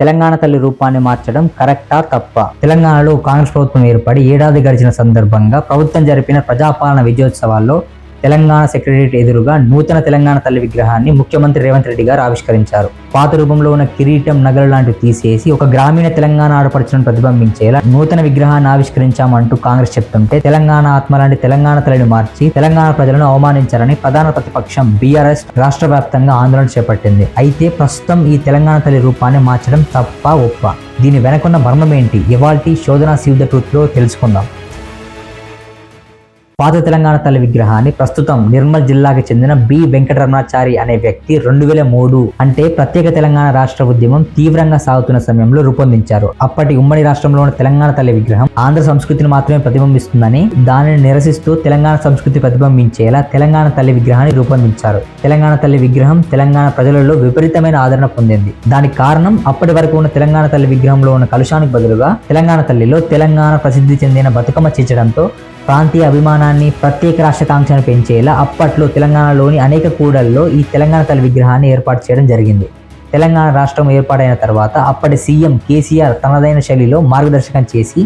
తెలంగాణ తల్లి రూపాన్ని మార్చడం కరెక్టా తప్ప? తెలంగాణలో కాంగ్రెస్ ప్రభుత్వం ఏర్పడి ఏడాది గడిచిన సందర్భంగా ప్రభుత్వం జరిపిన ప్రజాపాలన విజయోత్సవాల్లో తెలంగాణ సెక్రటరియట్ ఎదురుగా నూతన తెలంగాణ తల్లి విగ్రహాన్ని ముఖ్యమంత్రి రేవంత్ రెడ్డి గారు ఆవిష్కరించారు. పాత రూపంలో ఉన్న కిరీటం నగలు లాంటివి తీసేసి ఒక గ్రామీణ తెలంగాణ ఆడపడుచులను ప్రతిబింబించేలా నూతన విగ్రహాన్ని ఆవిష్కరించామంటూ కాంగ్రెస్ చెప్తుంటే తెలంగాణ ఆత్మ లాంటి తెలంగాణ తల్లిని మార్చి తెలంగాణ ప్రజలను అవమానించారని ప్రధాన ప్రతిపక్షం బీఆర్ఎస్ రాష్ట్ర వ్యాప్తంగా ఆందోళన చేపట్టింది. అయితే ప్రస్తుతం ఈ తెలంగాణ తల్లి రూపాన్ని మార్చడం తప్ప ఒప్ప. దీని వెనకున్న మర్మం ఏంటి? ఇవాల్టి శోధన సీవ్ ద ట్రూత్లో తెలుసుకుందాం. పాత తెలంగాణ తల్లి విగ్రహాన్ని ప్రస్తుతం నిర్మల్ జిల్లాకి చెందిన బి వెంకటరమణాచారి అనే వ్యక్తి రెండు వేల మూడు అంటే ప్రత్యేక తెలంగాణ రాష్ట్ర ఉద్యమం తీవ్రంగా సాగుతున్న సమయంలో రూపొందించారు. అప్పటి ఉమ్మడి రాష్ట్రంలో ఉన్న తెలంగాణ తల్లి విగ్రహం ఆంధ్ర సంస్కృతిని మాత్రమే ప్రతిబింబిస్తుందని దానిని నిరసిస్తూ తెలంగాణ సంస్కృతి ప్రతిబింబించేలా తెలంగాణ తల్లి విగ్రహాన్ని రూపొందించారు. తెలంగాణ తల్లి విగ్రహం తెలంగాణ ప్రజలలో విపరీతమైన ఆదరణ పొందింది. దానికి కారణం అప్పటి వరకు ఉన్న తెలంగాణ తల్లి విగ్రహంలో ఉన్న కలుషానికి బదులుగా తెలంగాణ తల్లిలో తెలంగాణ ప్రసిద్ధి చెందిన బతుకమ్మ చేర్చడంతో ప్రాంతీయ అభిమానాన్ని ప్రత్యేక రాష్ట్రకాంక్షను పెంచేలా అప్పట్లో తెలంగాణలోని అనేక కూడల్లో ఈ తెలంగాణ తల్లి విగ్రహాన్ని ఏర్పాటు చేయడం జరిగింది. తెలంగాణ రాష్ట్రం ఏర్పాటైన తర్వాత అప్పటి సీఎం కేసీఆర్ తనదైన శైలిలో మార్గదర్శకం చేసి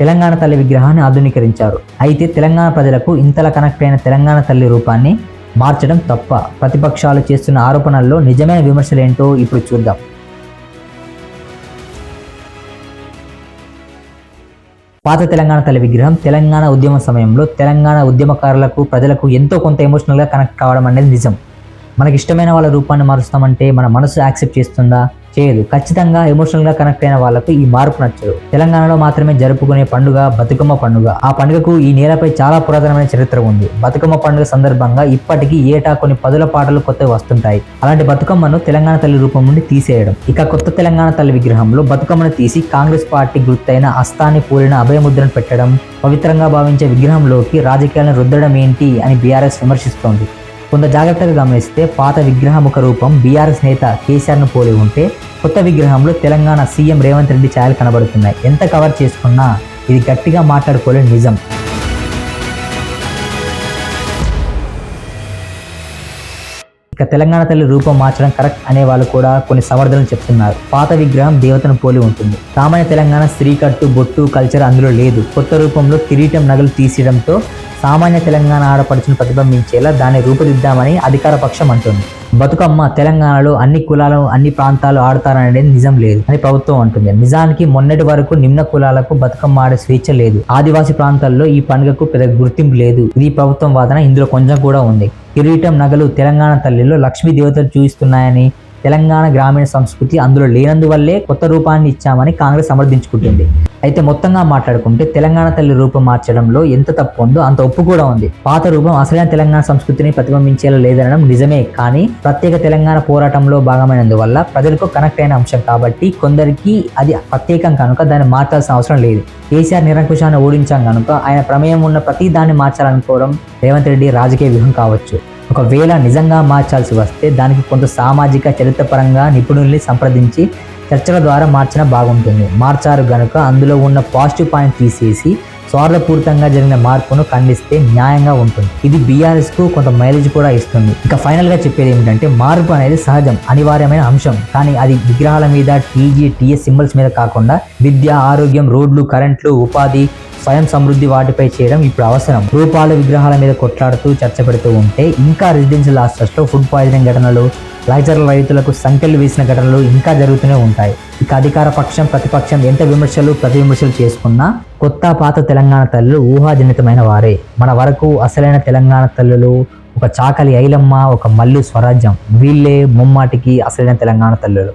తెలంగాణ తల్లి విగ్రహాన్ని ఆధునీకరించారు. అయితే తెలంగాణ ప్రజలకు ఇంతలా కనెక్ట్ అయిన తెలంగాణ తల్లి రూపాన్ని మార్చడం తప్ప ప్రతిపక్షాలు చేస్తున్న ఆరోపణల్లో నిజమైన విమర్శలేంటో ఇప్పుడు చూద్దాం. పాత తెలంగాణ తల్లి విగ్రహం తెలంగాణ ఉద్యమ సమయంలో తెలంగాణ ఉద్యమకారులకు ప్రజలకు ఎంతో కొంత ఎమోషనల్గా కనెక్ట్ కావడం అనేది నిజం. మనకి ఇష్టమైన వాళ్ళ రూపాన్ని మారుస్తామంటే మన మనసు యాక్సెప్ట్ చేస్తుందా? చేయదు. ఖచ్చితంగా ఎమోషనల్గా కనెక్ట్ అయిన వాళ్ళకు ఈ మార్పు నచ్చదు. తెలంగాణలో మాత్రమే జరుపుకునే పండుగ బతుకమ్మ పండుగ. ఆ పండుగకు ఈ నేలపై చాలా పురాతనమైన చరిత్ర ఉంది. బతుకమ్మ పండుగ సందర్భంగా ఇప్పటికీ ఏటా కొన్ని పదుల పాటలు కొత్తవి వస్తుంటాయి. అలాంటి బతుకమ్మను తెలంగాణ తల్లి రూపం నుండి తీసేయడం. ఇక కొత్త తెలంగాణ తల్లి విగ్రహంలో బతుకమ్మను తీసి కాంగ్రెస్ పార్టీ గుర్తైన అస్తాన్ని పూలిన అభయముద్రను పెట్టడం పవిత్రంగా భావించే విగ్రహంలోకి రాజకీయాలను రుద్దడం ఏంటి అని బీఆర్ఎస్ విమర్శిస్తోంది. కొంత జాగ్రత్తగా గమనిస్తే పాత విగ్రహముఖ రూపం బీఆర్ఎస్ నేత కేసీఆర్ను పోలి ఉంటే కొత్త విగ్రహంలో తెలంగాణ సీఎం రేవంత్ రెడ్డి ఛాయలు కనబడుతున్నాయి. ఎంత కవర్ చేసుకున్నా ఇది గట్టిగా మాట్లాడుకోలేని నిజం. ఇక తెలంగాణ తల్లి రూపం మార్చడం కరెక్ట్ అనే వాళ్ళు కూడా కొన్ని సమర్థనలు చెప్తున్నారు. పాత విగ్రహం దేవతను పోలి ఉంటుంది. సామాన్య తెలంగాణ స్త్రీ కట్టు బొట్టు కల్చర్ అందులో లేదు. కొత్త రూపంలో కిరీటం నగలు తీసేయడంతో సామాన్య తెలంగాణ ఆడపడుచును ప్రతిబింబించేలా దాన్ని రూపుదిద్దామని అధికార పక్షం అంటుంది. బతుకమ్మ తెలంగాణలో అన్ని కులాలు అన్ని ప్రాంతాలు ఆడతారనేది నిజం లేదు అని ప్రభుత్వం అంటుంది. నిజానికి మొన్నటి వరకు నిమ్న కులాలకు బతుకమ్మ ఆడే స్వేచ్ఛ లేదు. ఆదివాసీ ప్రాంతాల్లో ఈ పండుగకు పెద్ద గుర్తింపు లేదు. ఇది ప్రభుత్వం వాదన. ఇందులో కొంచెం కూడా ఉంది. కిరీటం నగలు తెలంగాణ తల్లిలో లక్ష్మీ దేవతలు చూపిస్తున్నాయని తెలంగాణ గ్రామీణ సంస్కృతి అందులో లేనందువల్లే కొత్త రూపాన్ని ఇచ్చామని కాంగ్రెస్ సమర్థించుకుంటుంది. అయితే మొత్తంగా మాట్లాడుకుంటే తెలంగాణ తల్లి రూపం మార్చడంలో ఎంత తప్పు ఉందో అంత ఒప్పు కూడా ఉంది. పాత రూపం అసలైన తెలంగాణ సంస్కృతిని ప్రతిబింబించేలా లేదనడం నిజమే కానీ ప్రత్యేక తెలంగాణ పోరాటంలో భాగమైనందువల్ల ప్రజలకు కనెక్ట్ అయిన అంశం కాబట్టి కొందరికి అది ప్రత్యేకం కనుక దాన్ని మార్చాల్సిన అవసరం లేదు. కేసీఆర్ నిరంకుశాన్ని ఓడించాం కనుక ఆయన ప్రమేయం ఉన్న ప్రతి దాన్ని మార్చాలనుకోవడం రేవంత్ రెడ్డి రాజకీయ వ్యూహం కావచ్చు. ఒకవేళ నిజంగా మార్చాల్సి వస్తే దానికి కొంత సామాజిక చరిత్రపరంగా నిపుణుల్ని సంప్రదించి చర్చల ద్వారా మార్చిన బాగుంటుంది. మార్చారు గనుక అందులో ఉన్న పాజిటివ్ పాయింట్ తీసేసి స్వార్థపూరితంగా జరిగిన మార్పును ఖండిస్తే న్యాయంగా ఉంటుంది. ఇది బీఆర్ఎస్కు కొంత మైలేజ్ కూడా ఇస్తుంది. ఇక ఫైనల్గా చెప్పేది ఏమిటంటే మార్పు అనేది సహజం అనివార్యమైన అంశం. కానీ అది విగ్రహాల మీద టీజీ టీఎస్ సింబల్స్ మీద కాకుండా విద్య ఆరోగ్యం రోడ్లు కరెంట్లు ఉపాధి స్వయం సమృద్ధి వాటిపై చేయడం ఇప్పుడు అవసరం. రూపాలు విగ్రహాల మీద కొట్లాడుతూ చర్చ పెడుతూ ఉంటే ఇంకా రెసిడెన్షియల్ హాస్టల్స్లో ఫుడ్ పాయిజనింగ్ ఘటనలు లైజర్ల రైతులకు సంఖ్యలు వేసిన ఘటనలు ఇంకా జరుగుతూనే ఉంటాయి. ఇక అధికార పక్షం ప్రతిపక్షం ఎంత విమర్శలు ప్రతి విమర్శలు చేసుకున్నా కొత్త పాత తెలంగాణ తల్లులు ఊహాజనితమైన వారే. మన వరకు అసలైన తెలంగాణ తల్లులు ఒక చాకలి ఐలమ్మ ఒక మల్లు స్వరాజ్యం. వీళ్ళే ముమ్మాటికి అసలైన తెలంగాణ తల్లులు.